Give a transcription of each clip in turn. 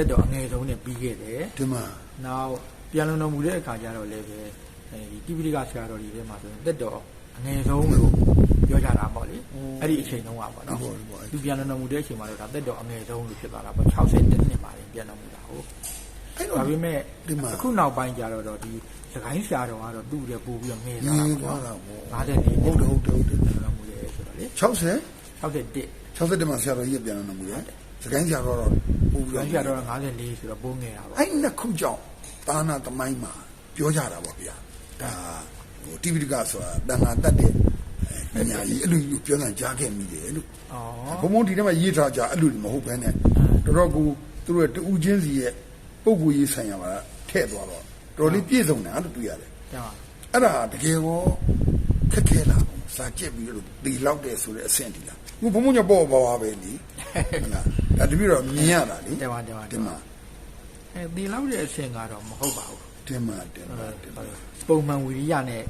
တက်တော်အငယ်ဆုံးနဲ့ပြီးခဲ့တယ်ဒီမှာနောက်ပြန်လုံတော်မူတဲ့အခါကျတော့လည်းပဲအဲဒီတိပိဋကဆရာတော်ကြီးတွေမှာဆိုရင်တက်တော်အငယ်ဆုံးလို့ပြောကြတာပေါ့လေအဲ့ဒီအချိန်တုန်းကပေါ့နော်သူပြန်လုံတော်မူတဲ့အချိန်မှာတော့ဒါတက်တော်အငယ်ဆုံးလို့ဖြစ်သွားတာပေါ့60နှစ်မှာပြန်တော်မူတာဟုတ်အဲ့ဒါတော့ပေမဲ့ဒီမှာအခုနောက်ပိုင်းကျတော့ဒီစကိုင်းဆရာတော်ကတော့သူ့ရဲ့ပို့ပြီးတော့ငယ်ငလာင်းတာသွားပေါ့တာပေါ့ငါးတဲ့နေဟုတ်တယ်ဟုတ်တယ်ဟုတ်တယ်ပြန်တော်မူတယ်ဆိုတော့လေ60 61 60တက်မှာဆရာတော်ကြီးပြန်လာနေမှုလေ စကိုင်းဆရာတော်တော့ပို့ပြီးပြန်တော့ဆရာတော်က54ဆိုတော့ပိုးငယ်တာပေါ့အဲ့နှစ်ခုကြောင့်သာနာသမိုင်းမှာပြောကြတာပေါ့ဗျာဒါဟိုတိပိဋကဆိုတာတဏ္ဍာတတ်တဲ့အဲညာကြီးအဲ့လိုလိုပြောတာကြားခဲ့မိတယ်လို့ဩဘုံဘုံဒီထဲမှာရေးထားကြအဲ့လိုမဟုတ်ဘဲနဲ့တော်တော်ကိုသူတို့ရဲ့တူးချင်းစီရဲ့ပုံကိုရေးဆိုင်ရပါလားထဲ့သွားတော့တော်တော်လေးပြည့်စုံတယ်အဲ့လိုတွေ့ရတယ်ကြောင်အဲ့ဒါတကယ်ကောခက်ခဲလာအောင်စာကြက်ပြီးတော့ဒီလောက်တဲ့ဆိုတဲ့အဆင့်ဒီလားခုဘုံဘုံညပေါ်ပေါ်ပါပဲလေဟုတ်လား ဒါတပည့်တော့မြင်ရတာလေတယ်ပါတယ်ပါတင်မှာအဲဒီလောက်တဲ့အဆင့်ကတော့မဟုတ်ပါဘူးတင်မှာတင်မှာတင်မှာပုံမှန်ဝီရိယနဲ့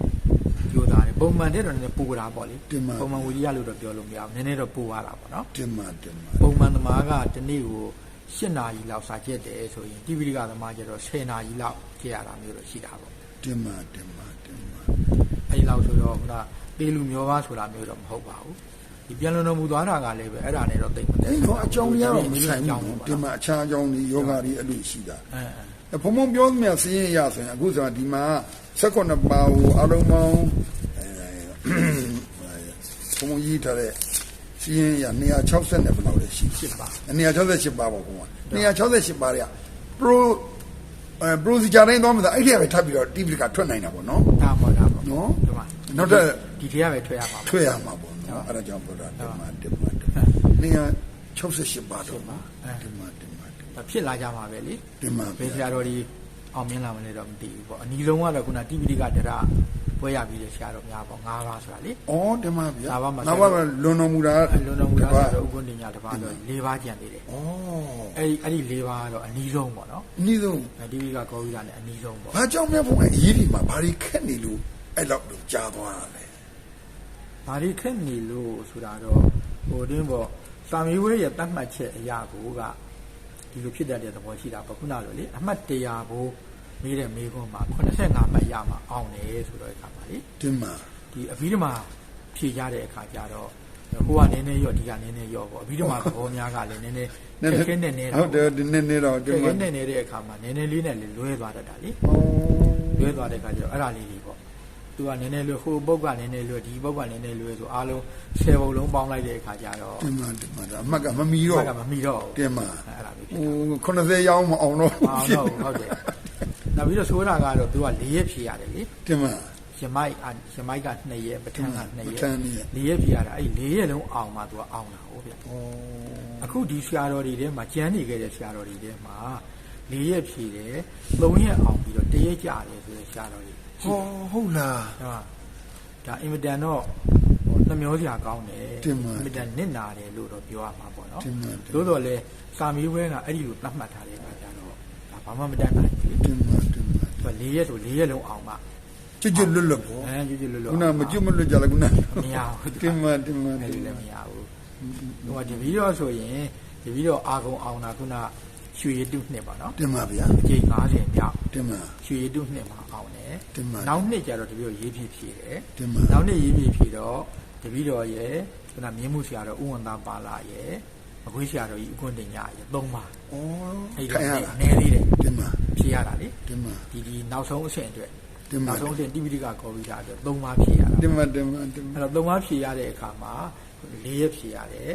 ပြောတာတယ်ပုံမှန်တဲ့တော့နည်းနည်းပူတာပေါ့လေတင်ပါပုံမှန်ဝီရိယလို့တော့ပြောလို့မရဘူးနည်းနည်းတော့ပူရတာပေါ့နော်တင်မှာတင်မှာပုံမှန်သမားကဒီနေ့ကို7နာရီလောက်စာကျက်တယ်ဆိုရင်တိပိဋကသမားကျတော့10နာရီလောက်ကျက်ရတာမျိုးတော့ရှိတာပေါ့တင်မှာတင်မှာတင်မှာအဲဒီလောက်ဆိုတော့ခုနပေလူမျောပါဆိုတာမျိုးတော့မဟုတ်ပါဘူး ဒီပြန်လုံတော်မူသွားတာကလည်းပဲအဲ့ဒါနဲ့တော့သိမ့်မသိအဲ့တော့အကြောင်းကြီးကတော့မဆိုင်ကြောင်းဘူးပေါ့တင်မှာအခြားအကြောင်းကြီးယောဂါကြီးအဲ့လိုရှိတာအဲဘုံဘုံပြောသမျှစည်ရင်ရဆိုရင်အခုဆိုတာဒီမှာ16ပါးဟိုအလုံးပေါင်းအဲဘုံဘုံကြီးထားတဲ့စည်ရင်ရ260နဲ့ဘယ်လောက်လဲရှိဖြစ်ပါ268ပါးပေါ့ကွာ268ပါးတွေက pro အဲ procedure တိုင်းသွားမှသာအဲ့ဒီကပဲထပ်ပြီးတော့ TP ကထွက်နိုင်တာပေါ့နော်ဒါပေါ့ဒါပေါ့နော်ဒီမှာနောက်ထပ်ဒီထဲကပဲထွက်ရမှာပေါ့ထွက်ရမှာပေါ့နော်အဲ့ဒါကြောင့်ပြောတာဒီမှာဒီမှာ268ပါးတော့ဒီမှာဒီမှာဒါဖြစ်လာကြမှာပဲလေဒီမှာဘယ်ဆရာတော်ဒီအောင်မြင်လာမလဲတော့မသိဘူးပေါ့အနီးဆုံးကတော့ခုနတိပိဋကဒရ ပွဲရပြီးတဲ့ဆရာတော်များပေါ့၅ပါးဆိုတာလေဩဒီမှာဗျာဒါပါမှာနောက်ပါလွန်တော်မူတာအဲလွန်တော်မူတာပါဆိုတော့ဥက္ကုဏ္ဏညာတစ်ပါးတော့၄ပါးကျန်သေးတယ်ဩအဲ့ဒီအဲ့ဒီ၄ပါးကတော့အနီးဆုံးပေါ့နော်အနည်းဆုံးတိပိဋကကောဝိဒနဲ့အနီးဆုံးပေါ့ဘာကြောင့်မဲ့ဘုံအရေးဒီမှာဘာတွေခက်နေလို့အဲ့လောက်တော့ကြာသွားတာလဲဘာတွေခက်နေလို့ဆိုတာတော့ဟိုတင်းပေါ့စာမေးဝဲရဲ့တတ်မှတ်ချက်အရာကိုကဒီလိုဖြစ်တတ်တဲ့သဘောရှိတာပေါ့ခုနလိုလေအမှတ်100ဘိုး မေးတဲ့မေးခွန်းမှာ85မှတ်ရမှာအောင်တယ်ဆိုတော့အခါမှာလေဒီမှာဒီအဘိဓမ္မာဖြေကြတဲ့အခါကျတော့ဟိုကနည်းနည်းရော့ဒီကနည်းနည်းရော့ပေါ့အဘိဓမ္မာသဘောများကလည်းနည်းနည်းခက်ခဲနေနေဟုတ်တယ်ဒီနေ့နေ့တော့ခဒီက်ခဲမှာနေနေတဲ့အခါမှာနည်းနည်းလေးနဲ့လည်းလွဲသွားတတ်တာလေဩလွဲသွားတဲ့အခါကျတော့အဲ့ဒါလေးတွေပေါ့သူကနည်းနည်းလွဲဟိုပုတ်ကနည်းနည်းလွဲဒီပုတ်ကနည်းနည်းလွဲဆိုအားလုံး10ပုံလုံးပေါင်းလိုက်တဲ့အခါကျတော့ဒီမှာဒီမှာဒါအမှတ်ကမမီဘတော့က်ကမမီတော့ဘူးတင်မှာအဲ့ဒါလေးဖြစ်ဟို90ရောင်းမအောင်တော့အောင်တော့ဟုတ်တယ် နောက်ပြီးတော့ဆိုတာကတော့သူက၄ရက်ဖြေရတယ်လေတင်မှာရမိုက်ရမိုက်က2ရက်ပထမက2ပရက်ထမနေ့၄ရက်ဖြေရတာအဲ့၄ရက်လုံးအောင်မှသူကအောင်တာဟုတ်ဗျဩအခုဒီဆရာတော်တွေထဲမှာကျမ်းနေခဲ့တဲ့ဆရာတော်တွေထဲမှာ၄ရက်ဖြေတယ်၃ရက်အောင်ပြီးတော့၁ရက်ကြာတယ်ဆိုတဲ့ဆရာတော်တွေဟောဟုတ်လားဟုတ်ပါဒါအင်မတန်တော့ဟိုနှမျောစရာကောင်းတယ်တင်ပါအင်မတန်နစ်နာတယ်လို့တော့ပြောရမှာပေါ့နော်တင်ပါတင်ပါသို့တော်လဲစာမေးပွဲကအဲ့ဒီလိုသတ်မှတ်ထားတဲ့အခါကျတော့ဒါဘာမှမတတ်နိုင်ဘူးတင် မှာတင်မှာသူက၄ရက်ဆို၄ရက်လုံးအောင်မှကျွတ်ကျွတ်လွတ်လွတ်ပေါ့အဲကျွတ်ကျွတ်လွတ်လွတ်ခုနမကျွတ်မလွတ်ကြလားခုနမရဘူးတင်မှာတင်မှာအဲ့တင်ဒီလည်းမှာမရဘူးဟိုကဒီဗီဒီယိုဆိုရင်ဒီဗီဒီယိုအာကုံအောင်တာခုနရွှေရတုနှစ်ပါနော်တင်မှာဗျာအကြိမ်90မြောက်တင်မှာရွှေရတုနှစ်မှာအောင်တယ်တင်ပါနောက်နှစ်ကျတော့တပည့်တော်ရေးပြည့်ဖြည့်တယ်တင်ပါနောက်နှစ်ရေးပြည့်ဖြည့်တော့တပည့်တော်ရဲ့ခုနမြင်းမှုဆရာတော်ဥဝန္တာပါလာရဲ့ အခွေးဆရာတော်ကြီးဥက္ကွန်းတင်ညရဲ့သုံးပါဩအဲ့ထိုတော့င်ရလားနည်းသေးတယ်တင်မှာဖြည့်ရတာလေတင်မှာဒီဒီနောက်ဆုံးအဆင့်အတွက်တင်ပါနောက်ဆုံးအဆင့်တိပိဋကကော်ပြီးတာအတွက်သုံးပါဖြည့်ရတာတင်မှာတင်မှာတင်မှာအဲ့တော့သုံးပါးဖြည့်ရတဲ့အခါမှာ၄ရက်ဖြည့်ရတယ်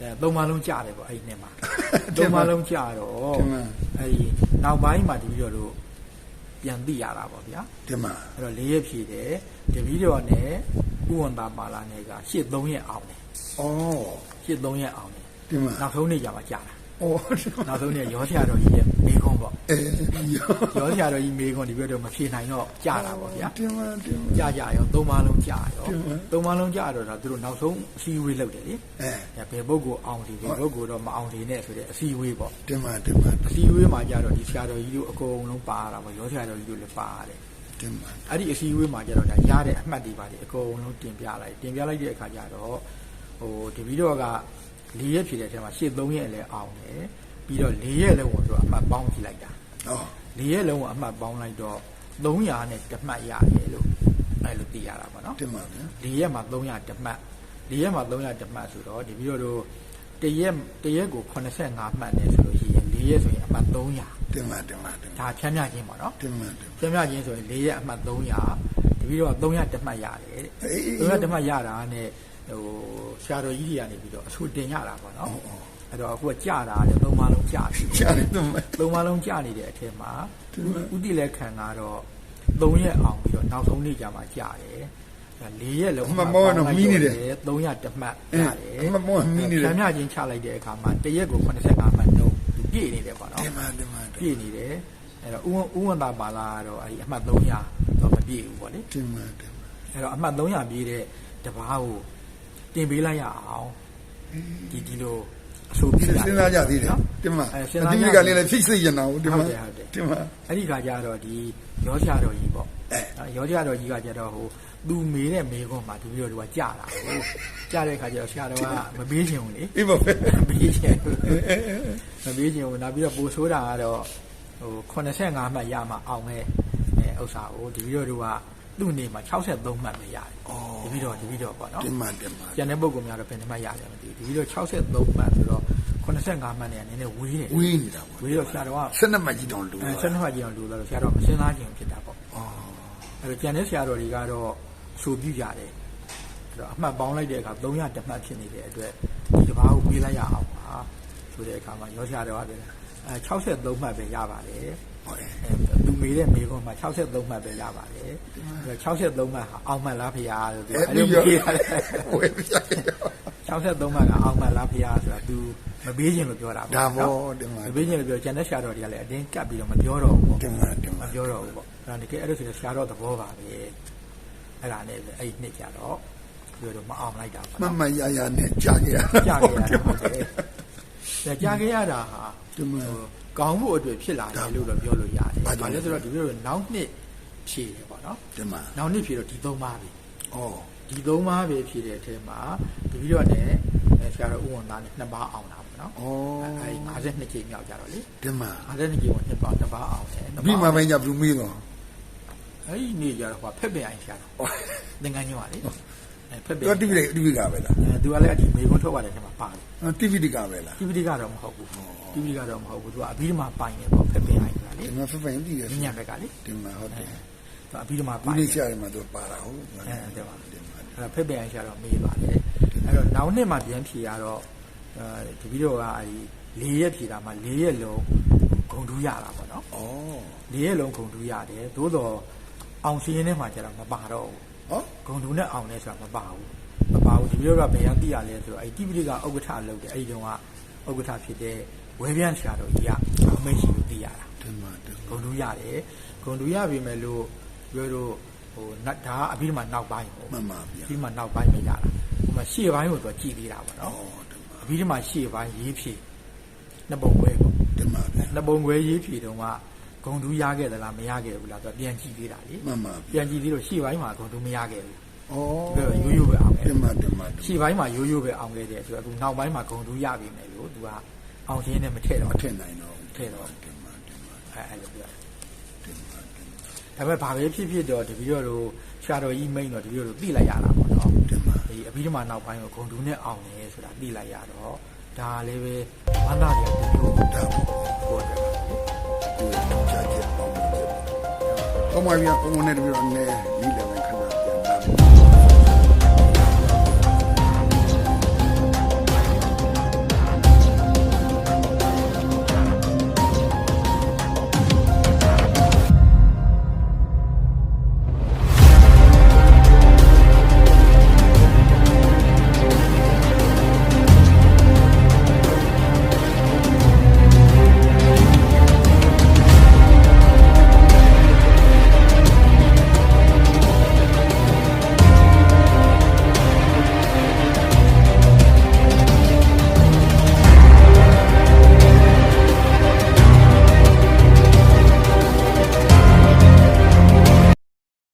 အဲသုံးပါးလုံးကြာတယ်ပေါ့အဲ့ဒီနှစ်မှာသုံးပါးလုံးကြာတော့တင်မှာအဲ့ဒီနောက်ပိုင်းမှာတပည့်တော်တို့ပြန်သိရတာပေါ့ဗျာတင်မှာအဲ့တော့၄ရက်ဖြည့်တယ်တပည့်တော်နဲ့ဥဝန္တာပါလာနဲ့ကရှစ်3ရက်အောင်တယ်ဩရှစ်3ရက်အောင်တယ် တင်မှာနောက်ဆုံးနေ့ကြာမှကြာတာဩတင်မှာနောက်ဆုံးနေ့ရောဆရာတော်ကြီးရဲ့မေခွန်းပေါ့အေးရောရောဆရာတော်ကြီးမေခွန်းဒီဘက်တော့မဖြေနိုင်တော့ကြာတာပေါ့ဗျာတင်မှာတင်မှာကြာကြာရောသုံးပါးလုံးကြာရောတင်ပါသုံးပါးလုံးကြာတော့ဒါသူတို့နောက်ဆုံးအစည်းအဝေးလုပ်တယ်လေအဲအဲဘယ်ပုဂ္ဂိုလ်အောင်ဒီဘယ်ပုဂ္ဂိုလ်တော့မအောင်ဒီနဲ့ဆိုတဲ့အစည်းအဝေးပေါ့တင်မှာတင်မှာအစည်းအဝေးမှာကြတော့ဒီဆရာတော်ကြီးတို့အကုန်လုံးပါရတာပေါ့ရောဆရာတော်ကြီးတို့လည်းပါရတယ်တင်မှာအဲ့ဒီအစည်းအဝေးမှာကြတော့ဒါရတဲ့အမှတ်တွေပါတယ်အကုန်လုံးတင်ပြလိုက်တင်ပြလိုက်တဲ့အခါကျတော့ဟိုတပီတော့က ၄ရက်ဖြစ်တဲ့အချိန်မှာရှစ်၃ရက်လည်းအောင်တယ်ဘပြီးတော့၄ရက်လုံးကိုသူကအမှတ်ပေါင်းကြည့်လိုက်တာဟော၄ရက်လုံးကိုအမှတ်ပေါင်းလိုက်တော့300နဲ့တမှတ်ရတယ်လို့အဲ့လိုသိရတာပေါ့နော်တင်ပါဗျာ၄ရက်မှာ300တမှတ်၄ရက်မှာ300တမှတ်ဆိုတော့ဒီပြီးတော့တို့တရက်တရက်ကို85မှတ်နေဆိုလို့ရှိရင်၄ရက်ဆိုရင်အမှတ်300တင်ပါတင်ပါတင်ပါဒါဖြန်းမြချင်းပေါ့နော်တင်ပါတင်ပါဖြန်းမြချင်းဆိုရင်၄ရက်အမှတ်300တပြီးတော့300တမှတ်ရတယ်တဲ့အေးအေး300တမှတ်ရတာနဲ့ ဟိုဆရာတော်ကြီးတွေကနေပြီးတော့အဆူတင်ရတာပေါ့နော်အော်အော်အဲ့တော့အခုကကြာတာလေသုံးပါလုံးကြာပြီရှာတယ်တင်ပါသုံးပါလုံးကြာနေတဲ့အထက်မှာဒီမှာဥတီလက်ခံကတော့3ရက်အောင်ပြီးတော့နောက်ဆုံးနေ့ကျမှကြာတယ်၄ရက်လုံးအမှတ်ပေါင်းကတော့မီးနေတယ်300တမှတ်အရင်းတယ်အမှတ်ပေါင်းကမီးနေတယ်ဖြန်းမြချင်းချလိုက်တဲ့အခါမှာတရက်ကို85မှတ်နှုန်းသူပြည့်နေတယ်ပေါ့နော်တင်ပါတင်ပါပြည့်နေတယ်အဲ့တော့ဥဝဥဝန္တာပါလာကတော့အဲ့ဒီအမှတ်300တော့မပြည့်ဘူးပေါ့လေတင်ပါတင်ပါအဲ့တော့အမှတ်300ပြည့်တဲ့တပားကို တင်ပေးလိုက်ရအောင်ဒီဒီလိုအဆိုပြစဉ်းရတယ်စားကြသေးတယ်နော်တင်ပါအဲအစဉ်းစားတိကြမိကလည်းလည်းဖိတ်စိတ်ရနာဟုတ်တင်ပါဟုတ်တယ်ဟုတ်တယ်တင်ပါအဲ့ဒီခါကျတော့ဒီရောရှာတော်ကြီးပေါ့အဲအဲ့ရောရှာတော်ကြီးကကျတော့ဟိုသူမေးတဲ့မေးခွန်းမှာဒီပြီးတော့သူကကြာတာဟိုကြာတဲ့ခါကျတော့ဆရာတော်ကမပေးချင်ဘူးလေအေးပါပဲမပေးချင်ဘူးမပေးချင်ဘူးနောက်ပြီးတော့ပိုဆိုးတာကတော့ဟို85မှတ်ရမှအောင်မဲ့အဲဥစ္စာကိုဒီပြီးတော့သူက သူ့နေမှာ63မှတ်ပဲရတယ်ဒီပြီးတော့ဒီပြီးတော့ပေါ့နော်တင်ပါတင်ပါကျန်တဲ့ပုံကောင်များတော့ဘယ်နှမှတ်ရတယ်မသိဘူးဒီပြီးတော့63မှတ်ဆိုတော့85မှတ်နဲ့နည်းနည်းဝေးတယ်ဝေးနေတာပေါ့ဝေးတော့ဆရာတော်ကဆက်နှစ်မှတ်ကြီးတောင်လူအဲဆက်နှစ်မှတ်ကြည့်အောင်လို့တော့ဆရာတော်မစင်းသားခြင်းဖြစ်တာပေါ့အော်အဲ့တော့ကျန်တဲ့ဆရာတော်တွေကတော့ဆိုပြကြတယ်အဲ့တော့အမှတ်ပေါင်းလိုက်တဲ့အခါ300တမှတ်ဖြစ်နေတဲ့အတွက်ဒီတစ်ပါးကိုပေးလိုက်ရအောင်ပါဆိုတဲ့အခါမှာရောဆရာတော်ကပြောတယ်အဲ 63မှတ်ပဲရပါတယ်ဟုတ်တယ်အဲသူမေးတဲ့မေးခွန်းမှာ63မှတ်ပဲရပါတယ်အဲ့တော့63မှတ်ဟာအောင်မှတ်လားဖေယားလို့သူအဲ့အဲ့ဒီလိုရောမေးရတယ်ဝေးပြရတယ်63မှတ်ကအောင်မှတ်လားဖေယားဆိုတာ तू မပေးခြင်းလို့ပြောတာဒါပေါ့ပေါ့နော်တင်ပါမပေးခြင်းလို့ပြောကျန်တဲ့ဆရာတော်တွေကလည်းအတင်းကပ်ပြီးတော့မပြောတော့ဘူးပေါ့တင်ပါတင်မပါပြောတော့ဘူးပေါ့အဲ့ဒါတကယ်အဲ့လိုဆိုရင်ဆရာတော်သဘောပါပဲအဲ့ဒါနဲ့ပဲအဲ့ဒီနှစ်ကြတော့ပြောတော့မအောင်လိုက်တာပေါ့မနော်မရရနဲ့ကြာခဲ့ရကြာခဲ့ရတာဟုတ်တယ် ဒါကြာခဲ့ရတာဟာတင်ပါဟိုကောင်းဖို့အတွက်ဖြစ်လာတယ်လို့တော့ပြောလို့ရတယ်ဘာကြောဘာင့်လဲလဲဆိုတော့ဒီလိုနောက်နှစ်ဖြည့်တယ်ပေါ့နော်တင်ပါနောက်နှစ်ဖြည့်တော့ဒီသုံးပါးပြီအော်ဒီသုံးပါးပဲဖြည့်တဲ့အထဲမှာတပီတော့နဲ့အဲဆရာတော်ဥဝန်သားနဲ့နှစ်ပါးအောင်တာပေါ့နော်အော်အဲဒီ52ချိန်မြောက်ကြတော့လေတင်ပါ52ချိန်ကိုနှစ်ပါးနှစ်ပါးအောင်တယ်အပြီးမှပဲညဘူးမေးတော့အဲ့ဒီနေ့ကျတော့ဟိုဖက်ပင်အိုင်ရှာတော့သင်္ကန်းညောပါလေအဲ ဖက်ပင်တော့တိပိတိတိပိကပဲလားအဲသူကလည်းဒီမေခွန်းထုတ်ရတယ်ထဲမှာပါတယ်တိပိတိကပဲလားတိပိတိကတော့မဟုတ်ဘူးတိပိတိကတော့မဟုတ်ဘူးသူကအဘိဓမ္မာပိုင်နေပေါ့ဖက်ပင်အိုင်ဆိုတာလေဒီမှာဖဖင်တည်တယ်ညံဘက်ကလေတင်ပါဟုတ်တယ်သူအဘိဓမ္မာဒီပိုင်နေ့ရှာရမှာသူပါတာဟုတ်အဲတဲ့ပါအဲ့တော့ဖက်ပင်အိုင်ရှာတော့မေးပါတယ်အဲ့တော့နောက်နှစ်မှပြန်ဖြေရတော့အဲဒီပြီးတော့ကအဲဒီ၄ရက်ဖြေတာမှ၄ရက်လုံးဂုံတူးရတာပေါ့နော်အော်၄ရက်လုံးဂုံတူးရတယ်သို့တော့အောင်စီရင်ထဲမှာကျတော့မပါတော့ဘူးဟော ဂုံတူနဲ့အောင်လဲဆိုတာမပါဘူးမပါဘူးဒီလိုတော့ဘယ်ရောက်သိရလဲဆိုတော့အဲ့ဒီတိပိဋကဥက္ကဋ္ဌလုပ်တယ်အဲ့ဒီတုန်းကဥက္ကဋ္ဌဖြစ်တဲ့ဝဲပြန့်ဆရာတော်ကြီးကအမိတ်ရှိလို့သိရတာတင်ပါတင်ဂုံတူရတယ်ဂုံတူရပြီမဲ့လို့ပြောလို့ဟိုနတ်ဒါကအပြီးမှနောက်ပိုင်းပေါ့မှန်ပါဗျာပြီးမှနောက်ပိုင်းမရတာဟိုမှာရှေ့ပိုင်းကိုသူကကြည်သေးတာပေါ့နော်အော်တင်ပါအပြီးမှရှေ့ပိုင်းရေးဖြည့်နှစ်ပုံခွဲပေါ့တင်ပါဗျာနှစ်ပုံခွဲရေးဖြည့်တုန်းကဂုံတူရခဲ့သလားမရခဲ့ဘူးလားသူကပြန်ကြည့်သေးတာလေမှန်ပါပြန်ကြည့်သေးလို့ရှေ့ပိုင်းမှာဂုံတူမရခဲ့ဘူး အော်သူကရိုးရိုးပဲအောင်ခဲ့တင်ပါတင်ပါရှေ့ပိုင်းမှာရိုးရိုးပဲအောင်ခဲ့တဲ့ဆိုတော့အခုနောက်ပိုင်းမှာဂုံတူရပြီမယ်လို့သူကအောင်ချင်းနဲ့မထည့်တော့မထင်နိုင်တော့ထည့်တော့တင်ပါတင်ပါအဲအဲ့လိုပြောတင်ပါတင်ပါဒါပေမဲ့ဘာပဲဖြစ်ဖြစ်တော့တပီတော့တို့ရှာတော်ကြီးမိန်တော့တပီတော့တို့သိလိုက်ရတာပေါ့နော်တင်ပါဒီအပြီးတော့မှနောက်ပိုင်းကိုဂုံတူနဲ့အောင်တယ်ဆိုတာသိလိုက်ရတော့ဒါလည်းပဲဝမ်းသာတယ်ဒီလိုဒါပေါ့ဟုတ်တယ်ကိုယ်ကြောက်ချက်ပေါ့ပေါ့ကောင်းပါပြီကောင်းမနဲ့တပြည့်တော့နည်းနီးတယ်